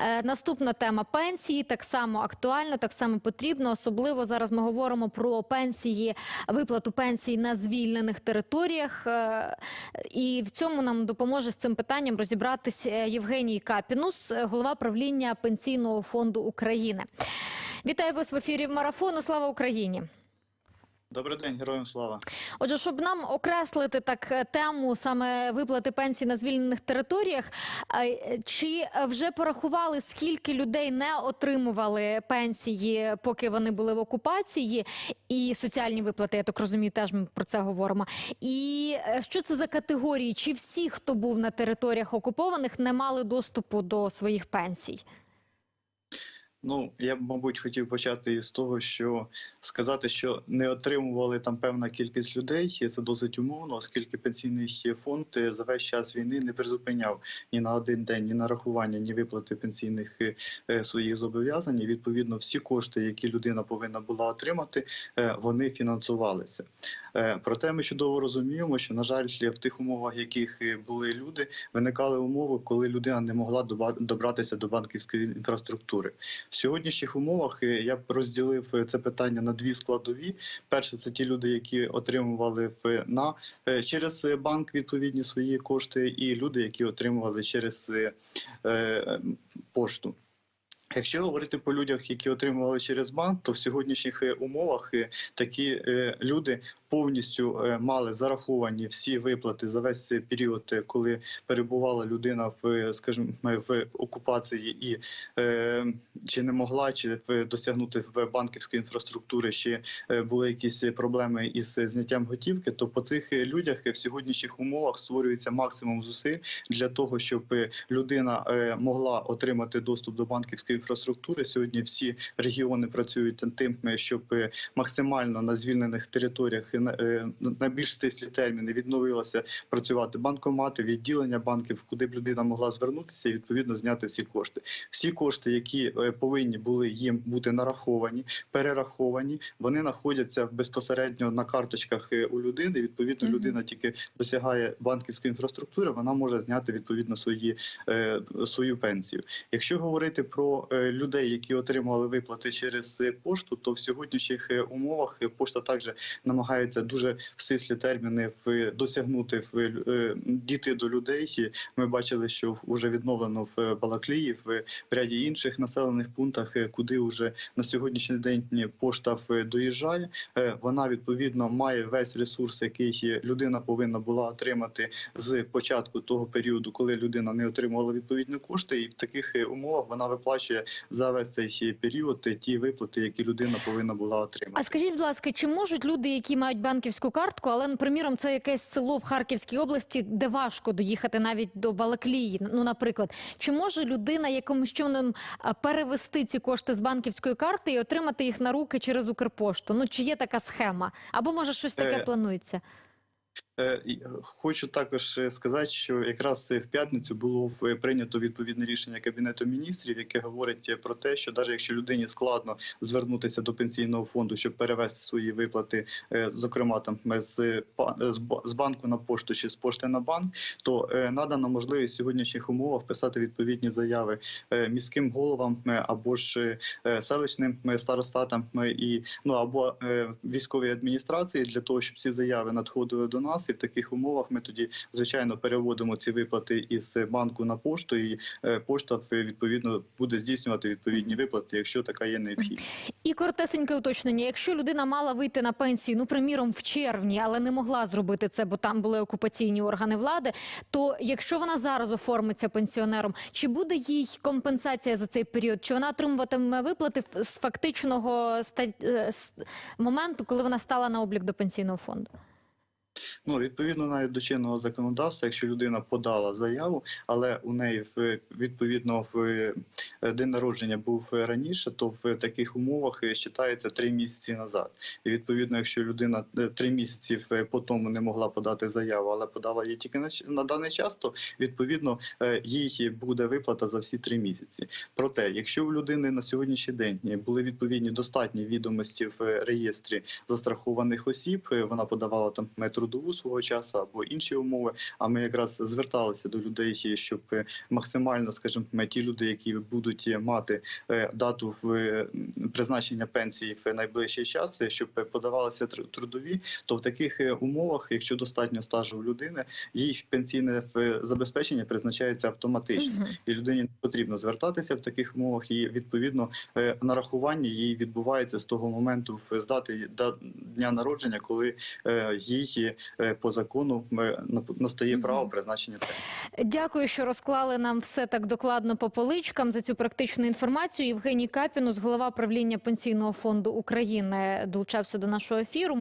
Е, Наступна тема пенсії так само актуально, так само потрібно. Особливо зараз ми говоримо про пенсії, виплату пенсій на звільнених територіях. Е, І в цьому нам допоможе з цим питанням розібратися Євгеній Капінус, е, голова правління Пенсійного фонду України. Вітаю вас в ефірі марафону. Слава Україні! Добрий день, героям слава. Отже, щоб нам окреслити так е, тему саме виплати пенсій на звільнених територіях, е, чи вже порахували, скільки людей не отримували пенсії, поки вони були в окупації, і соціальні виплати, я так розумію, теж ми про це говоримо. І е, що це за категорії? Чи всі, хто був на територіях окупованих, не мали доступу до своїх пенсій? Ну я б, мабуть, хотів почати з того, що сказати, що не отримували там певна кількість людей, це досить умовно, оскільки пенсійний фонд е, за весь час війни не призупиняв ні на один день, ні нарахування, ні виплати пенсійних е, е, своїх зобов'язань. І, Відповідно, всі кошти, які людина повинна була отримати, вони фінансувалися. Проте ми чудово розуміємо, що на жаль, в тих умовах, яких були люди, виникали умови, коли людина не могла добратися до банківської інфраструктури. В сьогоднішніх умовах я б розділив е, це питання на дві складові. Перше, це ті люди, які отримували на е, через банк відповідні свої кошти, і люди, які отримували через е, пошту. Якщо говорити по людях, які отримували через банк, то в сьогоднішніх е, умовах е, такі е, люди повністю мали зараховані всі виплати за весь цей період, коли перебувала людина в, скажімо, в окупації і чи не могла, чи досягнути в банківської інфраструктури, чи були якісь проблеми із зняттям готівки, то по цих людях в сьогоднішніх умовах створюється максимум зусиль для того, щоб людина могла отримати доступ до банківської інфраструктури. Сьогодні всі регіони працюють над тим, щоб е, максимально на звільнених територіях е, на- більш стислі терміни відновилося працювати банкомати, відділення банків, куди б людина могла звернутися і відповідно зняти всі кошти. Всі кошти, які е, повинні були їм бути нараховані, перераховані, вони знаходяться безпосередньо на карточках у людини. Відповідно, людина тільки досягає банківської інфраструктури, вона може зняти відповідно свої свою пенсію. Якщо говорити про людей, які отримували виплати через е, пошту, то в сьогоднішніх е, умовах е, пошта також намагається дуже в стислі терміни в досягнути в е, до людей. Ми бачили, що вже відновлено в Балаклії, в ряді інших населених пунктах, е, куди вже на сьогоднішній день пошта доїжджає. Е, Вона відповідно має весь ресурс, який людина повинна була отримати з початку того періоду, коли людина не отримувала відповідні кошти, і в таких е, умовах вона виплачує за весь цей період е, ті виплати, які людина повинна була отримати. А скажіть, будь ласка, чи можуть люди, які мають банківську картку, але, приміром, це якесь село в Харківській області, де важко доїхати навіть до Балаклії, ну, наприклад, чи може людина якимось чином перевести ці кошти з банківської карти і отримати їх на руки через Укрпошту? Ну, чи є така схема? Або може щось таке Е, планується? Е, Хочу також е, сказати, що якраз е, в п'ятницю було в- прийнято відповідне рішення кабінету міністрів, яке говорить е, про те, що навіть якщо людині складно звернутися до пенсійного фонду, щоб перевести свої виплати, е, зокрема там е, з з банку на пошту чи з пошти на банк, то е, надана можливість сьогоднішніх умовах писати відповідні заяви е, міським головам е, або ж е, селищним е, старостатам е, і ну або е, військовій адміністрації для того, щоб ці заяви надходили до нас, і в таких умовах ми тоді звичайно переводимо ці виплати із банку на пошту, і е, пошта відповідно буде здійснювати відповідні виплати, якщо така є необхідність. І коротесеньке уточнення. Якщо людина мала вийти на пенсію, ну приміром, в червні, але не могла зробити це, бо там були окупаційні органи влади. То якщо вона зараз оформиться пенсіонером, чи буде їй компенсація за цей період? Чи вона отримуватиме виплати з фактичного е, моменту, коли вона стала на облік до пенсійного фонду? Ну відповідно навіть до чинного законодавства, якщо людина подала заяву, але у неї в відповідно в е, день народження був раніше, то в таких умовах е, вважається три місяці назад. І відповідно, якщо людина е, три місяці по тому не могла подати заяву, але подала її тільки на, даний час, то відповідно е, їй буде виплата за всі три місяці. Проте, якщо у людини на сьогоднішній день були відповідні достатні відомості в реєстрі застрахованих осіб, е, вона подавала там метру трудову свого часу або інші умови. А ми якраз зверталися до людей, щоб е, максимально, скажімо, ті люди, які будуть мати е, дату в е, призначення пенсії в найближчий час, щоб подавалися тр- трудові, то в таких умовах, якщо достатньо стажу у людини, їй пенсійне забезпечення призначається автоматично і людині не потрібно звертатися в таких умовах. І відповідно нарахування їй відбувається з того моменту з дати да- дня народження, коли їй по закону е, настає право призначення. Дякую, що розклали нам все так докладно по поличкам за цю практичну інформацію. Євгеній Капінус, голова правління пенсійного фонду України, долучався до нашого ефіру.